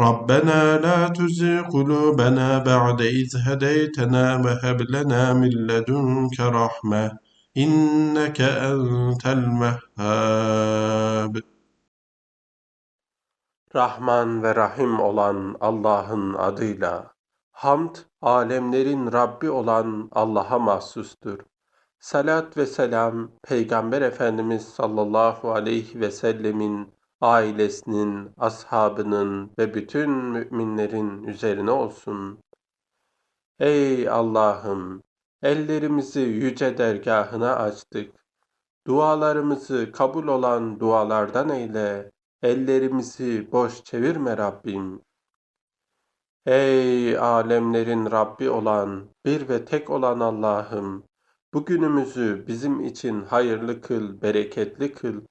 ربنا لا تزغ قلوبنا بعد إذ هديتنا وهب لنا من لدنك رحمة إنك أنت الوهاب Rahman ve Rahim olan Allah'ın adıyla. Hamd, alemlerin Rabbi olan Allah'a mahsustur. Salat ve selam, Peygamber Efendimiz sallallahu aleyhi ve sellemin, ailesinin, ashabının ve bütün müminlerin üzerine olsun. Ey Allah'ım! Ellerimizi yüce dergahına açtık. Dualarımızı kabul olan dualardan eyle. Ellerimizi boş çevirme Rabbim. Ey alemlerin Rabbi olan, bir ve tek olan Allah'ım, bugünümüzü bizim için hayırlı kıl, bereketli kıl.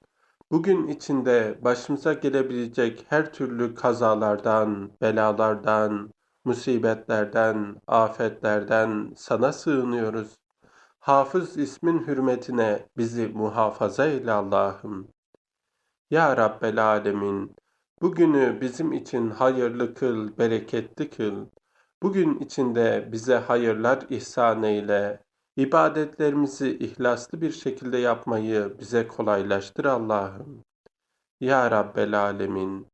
Bugün içinde başımıza gelebilecek her türlü kazalardan, belalardan, musibetlerden, afetlerden sana sığınıyoruz. Hafız ismin hürmetine bizi muhafaza eyle Allah'ım. Ya Rabbel Alemin, bugünü bizim için hayırlı kıl, bereketli kıl. Bugün içinde bize hayırlar ihsan eyle. İbadetlerimizi ihlaslı bir şekilde yapmayı bize kolaylaştır Allah'ım. Ya Rabbel Alemin,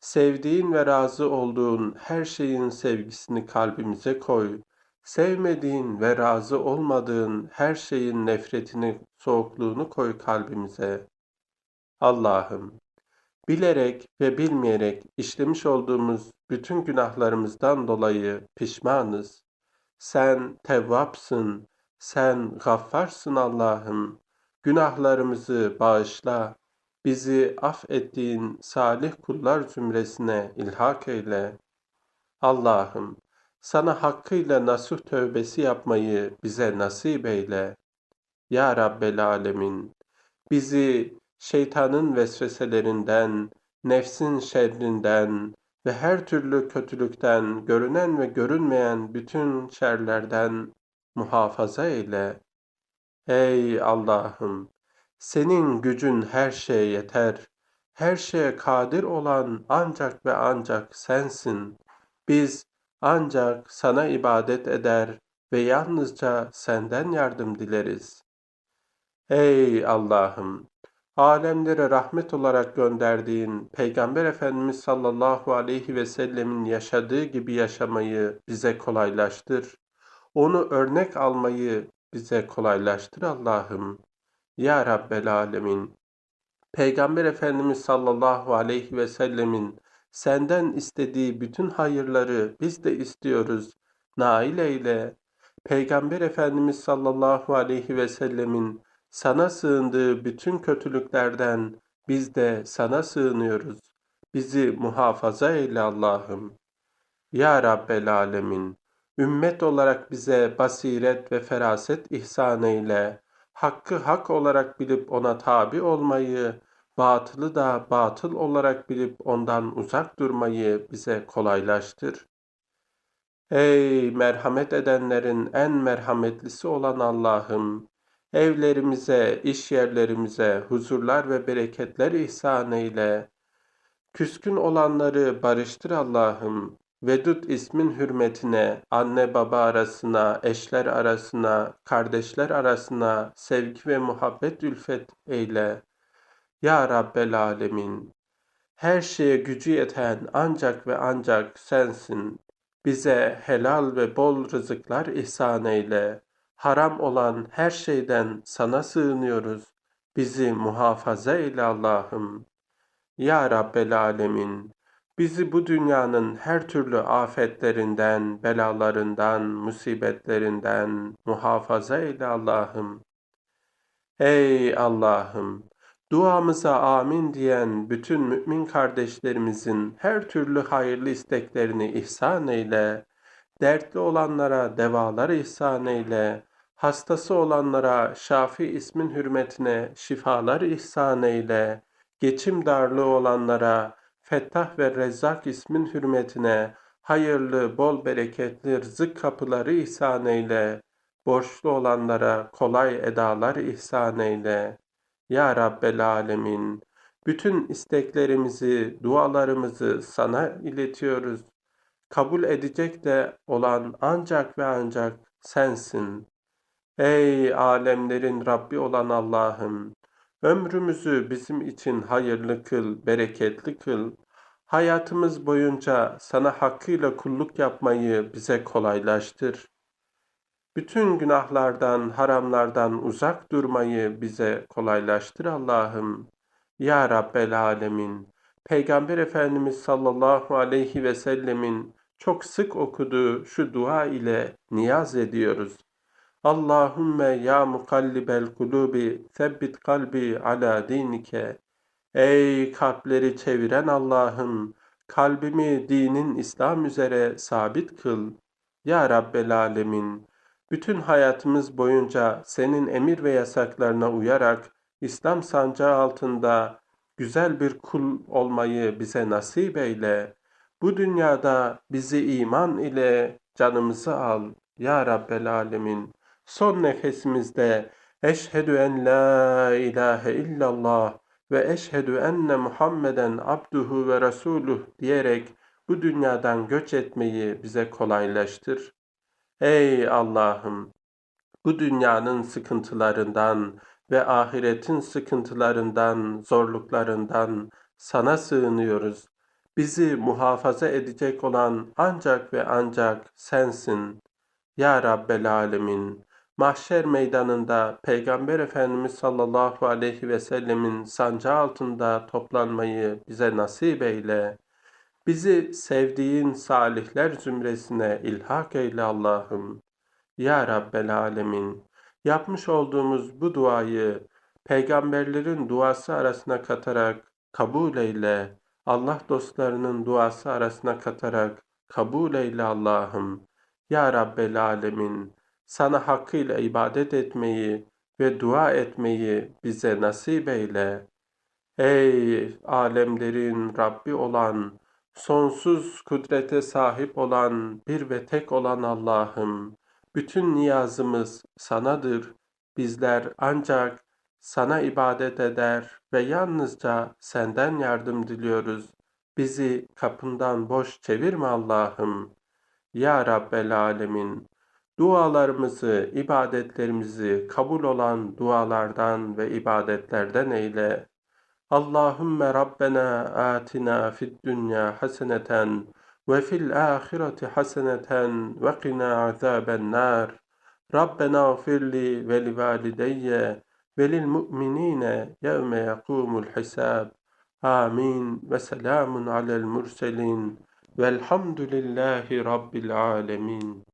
sevdiğin ve razı olduğun her şeyin sevgisini kalbimize koy. Sevmediğin ve razı olmadığın her şeyin nefretini, soğukluğunu koy kalbimize. Allah'ım, bilerek ve bilmeyerek işlemiş olduğumuz bütün günahlarımızdan dolayı pişmanız. Sen Tevvapsın, sen Gaffarsın Allah'ım. Günahlarımızı bağışla, bizi affettiğin salih kullar zümresine ilhak eyle. Allah'ım, sana hakkıyla nasuh tövbesi yapmayı bize nasip eyle. Ya Rabbel Alemin, bizi şeytanın vesveselerinden, nefsin şerrinden ve her türlü kötülükten, görünen ve görünmeyen bütün şerlerden muhafaza eyle. Ey Allah'ım! Senin gücün her şeye yeter. Her şeye kadir olan ancak ve ancak sensin. Biz ancak sana ibadet eder ve yalnızca senden yardım dileriz. Ey Allah'ım! alemlere rahmet olarak gönderdiğin Peygamber Efendimiz sallallahu aleyhi ve sellemin yaşadığı gibi yaşamayı bize kolaylaştır. Onu örnek almayı bize kolaylaştır Allah'ım. Ya Rabbel Alemin. Peygamber Efendimiz sallallahu aleyhi ve sellemin senden istediği bütün hayırları biz de istiyoruz. Nail eyle. Peygamber Efendimiz sallallahu aleyhi ve sellemin sana sığındığı bütün kötülüklerden biz de sana sığınıyoruz. Bizi muhafaza eyle Allah'ım. Ya Rabbel Alemin, ümmet olarak bize basiret ve feraset ihsan eyle. Hakkı hak olarak bilip ona tabi olmayı, batılı da batıl olarak bilip ondan uzak durmayı bize kolaylaştır. Ey merhamet edenlerin en merhametlisi olan Allah'ım, Evlerimize, iş yerlerimize huzurlar ve bereketler ihsan eyle. Küskün olanları barıştır Allah'ım. Vedud ismin hürmetine, anne baba arasına, eşler arasına, kardeşler arasına sevgi ve muhabbet ülfet eyle. Ya Rabbel Alemin, her şeye gücü yeten ancak ve ancak sensin. Bize helal ve bol rızıklar ihsan eyle. haram olan her şeyden sana sığınıyoruz. Bizi muhafaza eyle Allah'ım. Ya Rabbel Alemin, bizi bu dünyanın her türlü afetlerinden, belalarından, musibetlerinden muhafaza eyle Allah'ım. Ey Allah'ım, duamıza amin diyen bütün mümin kardeşlerimizin her türlü hayırlı isteklerini ihsan eyle, dertli olanlara devalar ihsan eyle, hastası olanlara Şafi ismin hürmetine şifalar ihsan eyle, geçim darlığı olanlara Fettah ve Rezzak ismin hürmetine hayırlı, bol bereketli rızık kapıları ihsan eyle, borçlu olanlara kolay edalar ihsan eyle. Ya Rabbel Alemin, bütün isteklerimizi, dualarımızı sana iletiyoruz. Kabul edecek de olan ancak ve ancak sensin. Ey alemlerin Rabbi olan Allah'ım, ömrümüzü bizim için hayırlı kıl, bereketli kıl. Hayatımız boyunca sana hakkıyla kulluk yapmayı bize kolaylaştır. Bütün günahlardan, haramlardan uzak durmayı bize kolaylaştır Allah'ım. Ya Rabbel Alemin, Peygamber Efendimiz sallallahu aleyhi ve sellemin çok sık okuduğu şu dua ile niyaz ediyoruz. Allahümme ya mukallibel kulubi sebbit kalbi ala dinike. Ey kalpleri çeviren Allah'ım, kalbimi dinin İslam üzere sabit kıl. Ya Rabbel Alemin, bütün hayatımız boyunca senin emir ve yasaklarına uyarak İslam sancağı altında güzel bir kul olmayı bize nasip eyle. Bu dünyada bizi iman ile canımızı al. Ya Rabbel Alemin. Son nefesimizde Eşhedü en la ilahe illallah ve eşhedü enne Muhammeden abduhu ve resuluh diyerek bu dünyadan göç etmeyi bize kolaylaştır. Ey Allah'ım! Bu dünyanın sıkıntılarından ve ahiretin sıkıntılarından, zorluklarından sana sığınıyoruz. Bizi muhafaza edecek olan ancak ve ancak sensin. Ya Rabbel Alemin, mahşer meydanında Peygamber Efendimiz sallallahu aleyhi ve sellemin sancağı altında toplanmayı bize nasip eyle. Bizi sevdiğin salihler zümresine ilhak eyle Allah'ım. Ya Rabbel Alemin, yapmış olduğumuz bu duayı peygamberlerin duası arasına katarak kabul eyle. Allah dostlarının duası arasına katarak kabul eyle Allah'ım. Ya Rabbel Alemin, sana hakkıyla ibadet etmeyi ve dua etmeyi bize nasip eyle. Ey alemlerin Rabbi olan, sonsuz kudrete sahip olan, bir ve tek olan Allah'ım, bütün niyazımız sanadır. Bizler ancak sana ibadet eder ve yalnızca senden yardım diliyoruz. Bizi kapından boş çevirme Allah'ım. Ya Rabbel Alemin, dualarımızı, ibadetlerimizi kabul olan dualardan ve ibadetlerden eyle. Allahümme Rabbena atina fid dünya haseneten ve fil ahireti haseneten ve qina azaben nar. Rabbena gfirli ve li valideyye ve lil mu'minine yevme yakumul hisab. Amin ve selamun alel murselin velhamdülillahi rabbil alemin.